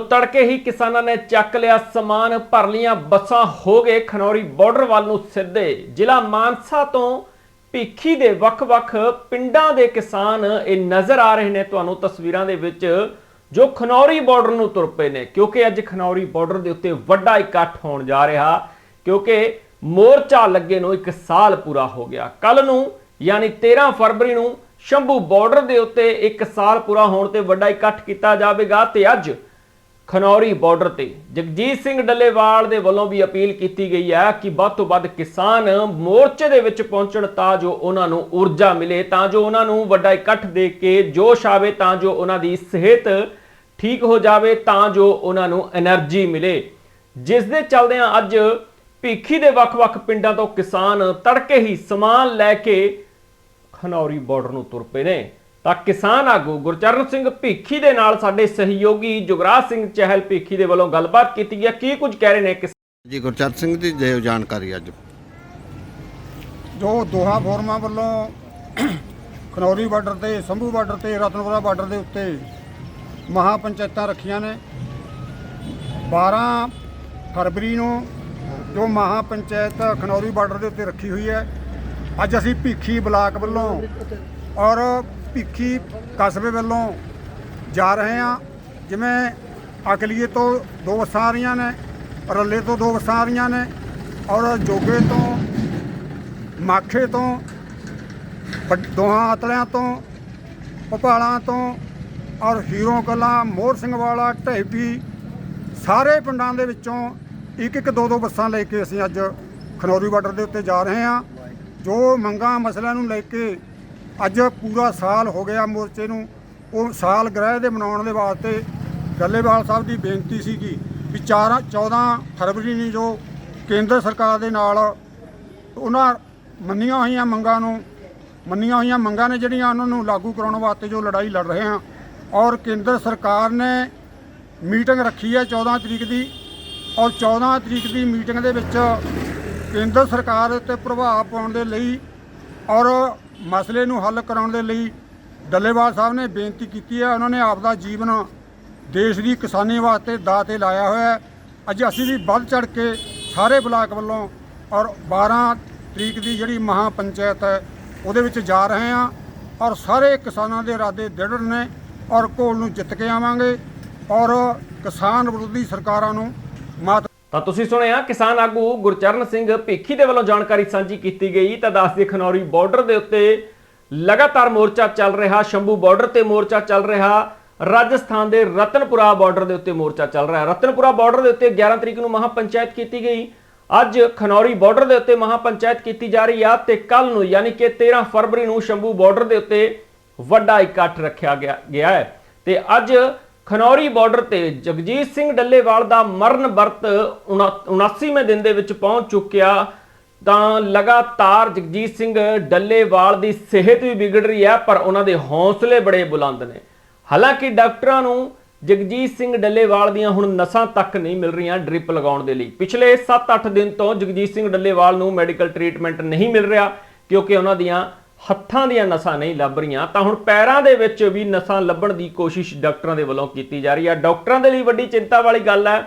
ਤੜਕੇ ਹੀ ਕਿਸਾਨਾਂ ਨੇ ਚੱਕ ਲਿਆ ਸਮਾਨ, ਭਰ ਲੀਆਂ ਬੱਸਾਂ, ਹੋ ਗਏ ਖਨੌਰੀ ਬਾਰਡਰ ਵੱਲ ਨੂੰ ਸਿੱਧੇ। ਜ਼ਿਲ੍ਹਾ ਮਾਨਸਾ ਤੋਂ ਭੀਖੀ ਦੇ ਵੱਖ-ਵੱਖ ਪਿੰਡਾਂ ਦੇ ਕਿਸਾਨ ਇਹ ਨਜ਼ਰ ਆ ਰਹੇ ਨੇ ਤੁਹਾਨੂੰ ਤਸਵੀਰਾਂ ਦੇ ਵਿੱਚ, ਜੋ ਖਨੌਰੀ ਬਾਰਡਰ ਨੂੰ ਤੁਰ ਪਏ ਨੇ, ਕਿਉਂਕਿ ਅੱਜ ਖਨੌਰੀ ਬਾਰਡਰ ਦੇ ਉੱਤੇ ਵੱਡਾ ਇਕੱਠ ਹੋਣ ਜਾ ਰਿਹਾ, ਕਿਉਂਕਿ ਮੋਰਚਾ ਲੱਗੇ ਨੂੰ ਇੱਕ ਸਾਲ ਪੂਰਾ ਹੋ ਗਿਆ। ਕੱਲ ਨੂੰ, ਯਾਨੀ 13 ਫਰਵਰੀ ਨੂੰ, ਸ਼ੰਭੂ ਬਾਰਡਰ ਦੇ ਉੱਤੇ ਇੱਕ ਸਾਲ ਪੂਰਾ ਹੋਣ ਤੇ ਵੱਡਾ ਇਕੱਠ ਕੀਤਾ ਜਾਵੇਗਾ ਤੇ ਅੱਜ ਖਨੌਰੀ ਬਾਰਡਰ ਤੇ। ਜਗਜੀਤ ਸਿੰਘ ਡੱਲੇਵਾਲ ਦੇ ਵੱਲੋਂ ਵੀ ਅਪੀਲ ਕੀਤੀ ਗਈ ਹੈ ਕਿ ਵੱਧ ਤੋਂ ਵੱਧ ਕਿਸਾਨ ਮੋਰਚੇ ਦੇ ਵਿੱਚ ਪਹੁੰਚਣ ਤਾਂ ਜੋ ਉਹਨਾਂ ਨੂੰ ਊਰਜਾ ਮਿਲੇ, ਤਾਂ ਜੋ ਉਹਨਾਂ ਨੂੰ ਵੱਡਾ ਇਕੱਠ ਦੇ ਕੇ ਜੋਸ਼ ਆਵੇ, ਤਾਂ ਜੋ ਉਹਨਾਂ ਦੀ ਸਿਹਤ ਠੀਕ ਹੋ ਜਾਵੇ, ਤਾਂ ਜੋ ਉਹਨਾਂ ਨੂੰ એનર્ਜੀ ਮਿਲੇ। ਜਿਸ ਦੇ ਚਲਦਿਆਂ ਅੱਜ ਭੀਖੀ ਦੇ ਵੱਖ-ਵੱਖ ਪਿੰਡਾਂ ਤੋਂ ਕਿਸਾਨ ਤੜਕੇ ਹੀ ਸਮਾਨ ਲੈ ਕੇ ਖਨੌਰੀ ਬਾਰਡਰ ਨੂੰ ਤੁਰ ਪਏ ਨੇ। ਤਾਂ ਕਿਸਾਨ ਆਗੂ ਗੁਰਚਰਨ ਸਿੰਘ ਭੀਖੀ ਦੇ ਨਾਲ ਸਾਡੇ ਸਹਿਯੋਗੀ ਜੁਗਰਾਜ ਸਿੰਘ ਚਹਿਲ ਭੀਖੀ ਦੇ ਵੱਲੋਂ ਗੱਲਬਾਤ ਕੀਤੀ ਹੈ। ਕੀ ਕੁਝ ਕਹਿ ਰਹੇ ਨੇ ਕਿਸ ਜੀ ਗੁਰਚਰਨ ਸਿੰਘ ਦੀ ਦਿਓ ਜਾਣਕਾਰੀ ਅੱਜ। ਜੋ ਦੋਹਾਂ ਫੋਰਮਾਂ ਵੱਲੋਂ ਖਨੌਰੀ ਬਾਰਡਰ ਤੇ ਸੰਭੂ ਬਾਰਡਰ ਤੇ ਰਤਨਪੁਰਾ ਬਾਰਡਰ ਦੇ ਉੱਤੇ ਮਹਾ ਪੰਚਾਇਤਾਂ ਰੱਖੀਆਂ ਨੇ। 12 ਫਰਵਰੀ ਨੂੰ ਜੋ ਮਹਾ ਪੰਚਾਇਤ ਖਨੌਰੀ ਬਾਰਡਰ ਦੇ ਉੱਤੇ ਰੱਖੀ ਹੋਈ ਹੈ ਅੱਜ ਅਸੀਂ ਭੀਖੀ ਬਲਾਕ ਵੱਲੋਂ ਔਰ ਭੀਖੀ ਕਸਬੇ ਵੱਲੋਂ ਜਾ ਰਹੇ ਹਾਂ। ਜਿਵੇਂ ਅਕਲੀਏ ਤੋਂ ਦੋ ਬੱਸਾਂ ਆ ਰਹੀਆਂ ਨੇ, ਰੱਲੇ ਤੋਂ ਦੋ ਬੱਸਾਂ ਆ ਰਹੀਆਂ ਨੇ ਔਰ ਜੋਗੇ ਤੋਂ, ਮਾਖੇ ਤੋਂ ਦੋਹਾਂ ਅਤਲਿਆਂ ਤੋਂ, ਭੋਪਾਲਾਂ ਤੋਂ ਔਰ ਹੀਰੋ ਕਲਾ, ਮੋਹਰ ਸਿੰਘ ਵਾਲਾ ਢੇਪੀ ਸਾਰੇ ਪਿੰਡਾਂ ਦੇ ਵਿੱਚੋਂ ਇੱਕ ਇੱਕ ਦੋ ਦੋ ਬੱਸਾਂ ਲੈ ਕੇ ਅਸੀਂ ਅੱਜ ਖਨੌਰੀ ਬਾਰਡਰ ਦੇ ਉੱਤੇ ਜਾ ਰਹੇ ਹਾਂ। ਜੋ ਮੰਗਾਂ ਮਸਲਿਆਂ ਨੂੰ ਲੈ ਕੇ ਅੱਜ ਪੂਰਾ ਸਾਲ ਹੋ ਗਿਆ ਮੋਰਚੇ ਨੂੰ। ਉਹ ਸਾਲ ਗ੍ਰਹਿ ਦੇ ਮਨਾਉਣ ਦੇ ਵਾਸਤੇ ਗੱਲੇਵਾਲ ਸਾਹਿਬ ਦੀ ਬੇਨਤੀ ਸੀਗੀ ਵੀ 4 14 ਫਰਵਰੀ ਨੂੰ ਜੋ ਕੇਂਦਰ ਸਰਕਾਰ ਦੇ ਨਾਲ ਉਹਨਾਂ ਮੰਨੀਆਂ ਹੋਈਆਂ ਮੰਗਾਂ ਨੂੰ, ਮੰਨੀਆਂ ਹੋਈਆਂ ਮੰਗਾਂ ਨੇ ਜਿਹੜੀਆਂ ਉਹਨਾਂ ਨੂੰ ਲਾਗੂ ਕਰਾਉਣ ਵਾਸਤੇ ਜੋ ਲੜਾਈ ਲੜ ਰਹੇ ਹਾਂ। ਔਰ ਕੇਂਦਰ ਸਰਕਾਰ ਨੇ ਮੀਟਿੰਗ ਰੱਖੀ ਹੈ 14 ਤਰੀਕ ਦੀ ਔਰ 14 ਤਰੀਕ ਦੀ ਮੀਟਿੰਗ ਦੇ ਵਿੱਚ ਕੇਂਦਰ ਸਰਕਾਰ ਉੱਤੇ ਪ੍ਰਭਾਵ ਪਾਉਣ ਦੇ ਲਈ ਔਰ ਮਸਲੇ ਨੂੰ ਹੱਲ ਕਰਾਉਣ ਦੇ ਲਈ ਡੱਲੇਵਾਲ ਸਾਹਿਬ ਨੇ ਬੇਨਤੀ ਕੀਤੀ ਹੈ। ਉਹਨਾਂ ਨੇ ਆਪਦਾ ਜੀਵਨ ਦੇਸ਼ ਦੀ ਕਿਸਾਨੀ ਵਾਸਤੇ ਦਾਅ ਤੇ ਲਾਇਆ ਹੋਇਆ ਹੈ। ਅੱਜ ਅਸੀਂ ਵੀ ਵੱਧ ਚੜ ਕੇ ਸਾਰੇ ਬਲਾਕ ਵੱਲੋਂ ਔਰ 12 ਤਰੀਕ ਦੀ ਜਿਹੜੀ ਮਹਾ ਪੰਚਾਇਤ ਹੈ, ਉਹਦੇ ਵਿੱਚ ਜਾ ਰਹੇ ਹਾਂ ਔਰ ਸਾਰੇ ਕਿਸਾਨਾਂ ਦੇ ਇਰਾਦੇ ਦ੍ਰਿੜ ਨੇ ਔਰ ਘੋਲ ਨੂੰ ਜਿੱਤ ਕੇ ਆਵਾਂਗੇ ਔਰ ਕਿਸਾਨ ਵਿਰੋਧੀ ਸਰਕਾਰਾਂ ਨੂੰ ਮਾਤ ਤਾਂ ਤੁਸੀਂ ਸੁਣਿਆ, ਕਿਸਾਨ ਆਗੂ ਗੁਰਚਰਨ ਸਿੰਘ ਭੇਖੀ ਦੇ ਵੱਲੋਂ ਜਾਣਕਾਰੀ ਸਾਂਝੀ ਕੀਤੀ ਗਈ, ਤਾਂ ਦੱਸਦੇ ਖਨੌਰੀ ਬਾਰਡਰ ਦੇ ਉੱਤੇ ਲਗਾਤਾਰ ਮੋਰਚਾ ਚੱਲ ਰਿਹਾ, ਸ਼ੰਭੂ ਬਾਰਡਰ ਤੇ ਮੋਰਚਾ ਚੱਲ ਰਿਹਾ, ਰਾਜਸਥਾਨ ਦੇ ਰਤਨਪੁਰਾ ਬਾਰਡਰ ਦੇ ਉੱਤੇ ਮੋਰਚਾ ਚੱਲ ਰਿਹਾ। ਰਤਨਪੁਰਾ ਬਾਰਡਰ ਦੇ ਉੱਤੇ 11 ਤਰੀਕ ਨੂੰ ਮਹਾ ਪੰਚਾਇਤ ਕੀਤੀ ਗਈ। ਅੱਜ ਖਨੌਰੀ ਬਾਰਡਰ ਦੇ ਉੱਤੇ ਮਹਾ ਪੰਚਾਇਤ ਕੀਤੀ ਜਾ ਰਹੀ ਆ ਤੇ ਕੱਲ ਨੂੰ ਯਾਨੀ ਕਿ 13 ਫਰਵਰੀ ਨੂੰ ਸ਼ੰਭੂ ਬਾਰਡਰ ਦੇ ਉੱਤੇ ਵੱਡਾ ਇਕੱਠ ਰੱਖਿਆ ਗਿਆ ਗਿਆ ਹੈ। ਤੇ ਅੱਜ ਖਨੌਰੀ ਬਾਰਡਰ ਤੇ ਜਗਜੀਤ ਸਿੰਘ ਡੱਲੇਵਾਲ ਦਾ ਮਰਨ ਵਰਤ 79ਵੇਂ ਦਿਨ ਦੇ ਵਿੱਚ ਪਹੁੰਚ ਚੁੱਕਿਆ, ਤਾਂ ਲਗਾਤਾਰ ਜਗਜੀਤ ਸਿੰਘ ਡੱਲੇਵਾਲ ਦੀ ਸਿਹਤ ਵੀ ਵਿਗੜ ਰਹੀ ਹੈ, ਪਰ ਉਹਨਾਂ ਦੇ ਹੌਸਲੇ ਬੜੇ ਬੁਲੰਦ ਨੇ। ਹਾਲਾਂਕਿ ਡਾਕਟਰਾਂ ਨੂੰ ਜਗਜੀਤ ਸਿੰਘ ਡੱਲੇਵਾਲ ਦੀਆਂ ਹੁਣ ਨਸਾਂ ਤੱਕ ਨਹੀਂ ਮਿਲ ਰਹੀਆਂ ਡ੍ਰਿਪ ਲਗਾਉਣ ਦੇ ਲਈ। ਪਿਛਲੇ 7-8 ਦਿਨ ਤੋਂ ਜਗਜੀਤ ਸਿੰਘ ਡੱਲੇਵਾਲ ਨੂੰ ਮੈਡੀਕਲ ਟ੍ਰੀਟਮੈਂਟ ਨਹੀਂ ਮਿਲ ਰਿਹਾ, ਕਿਉਂਕਿ ਉਹਨਾਂ ਦੀਆਂ ਹੱਥਾਂ ਦੀਆਂ ਨਸਾਂ ਨਹੀਂ ਲੱਭ ਰਹੀਆਂ, ਤਾਂ ਹੁਣ ਪੈਰਾਂ ਦੇ ਵਿੱਚ ਵੀ ਨਸਾਂ ਲੱਭਣ ਦੀ ਕੋਸ਼ਿਸ਼ ਡਾਕਟਰਾਂ ਦੇ ਵੱਲੋਂ ਕੀਤੀ ਜਾ ਰਹੀ ਹੈ। ਡਾਕਟਰਾਂ ਦੇ ਲਈ ਵੱਡੀ ਚਿੰਤਾ ਵਾਲੀ ਗੱਲ ਹੈ,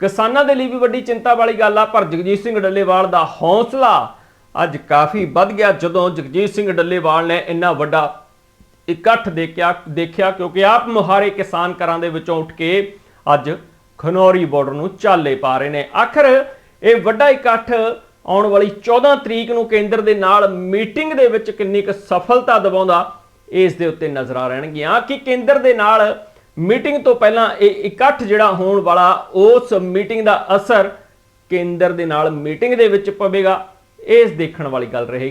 ਕਿਸਾਨਾਂ ਦੇ ਲਈ ਵੀ ਵੱਡੀ ਚਿੰਤਾ ਵਾਲੀ ਗੱਲ ਆ, ਪਰ ਜਗਜੀਤ ਸਿੰਘ ਡੱਲੇਵਾਲ ਦਾ ਹੌਸਲਾ ਅੱਜ ਕਾਫੀ ਵੱਧ ਗਿਆ, ਜਦੋਂ ਜਗਜੀਤ ਸਿੰਘ ਡੱਲੇਵਾਲ ਨੇ ਇੰਨਾ ਵੱਡਾ ਇਕੱਠ ਦੇਖਿਆ ਦੇਖਿਆ, ਕਿਉਂਕਿ ਆਪ ਮੁਹਾਰੇ ਕਿਸਾਨ ਘਰਾਂ ਦੇ ਵਿੱਚੋਂ ਉੱਠ ਕੇ ਅੱਜ ਖਨੌਰੀ ਬਾਰਡਰ ਨੂੰ ਚਾਲੇ ਪਾ ਰਹੇ ਨੇ। ਆਖਰ ਇਹ ਵੱਡਾ ਇਕੱਠ ਆਉਣ ਵਾਲੀ 14 ਤਰੀਕ ਨੂੰ ਕੇਂਦਰ ਦੇ ਨਾਲ ਮੀਟਿੰਗ ਦੇ ਵਿੱਚ ਕਿੰਨੀ ਕੁ ਸਫਲਤਾ ਦਿਵਾਉਂਦਾ, ਇਸ ਦੇ ਉੱਤੇ ਨਜ਼ਰਾਂ ਰਹਿਣਗੀਆਂ। ਕਿ ਕੇਂਦਰ ਦੇ ਨਾਲ ਮੀਟਿੰਗ ਤੋਂ ਪਹਿਲਾਂ ਇਹ ਇਕੱਠ ਜਿਹੜਾ ਹੋਣ ਵਾਲਾ, ਉਸ ਮੀਟਿੰਗ ਦਾ ਅਸਰ ਕੇਂਦਰ ਦੇ ਨਾਲ ਮੀਟਿੰਗ ਦੇ ਵਿੱਚ ਪਵੇਗਾ, ਇਸ ਦੇਖਣ ਵਾਲੀ ਗੱਲ ਰਹੇਗੀ।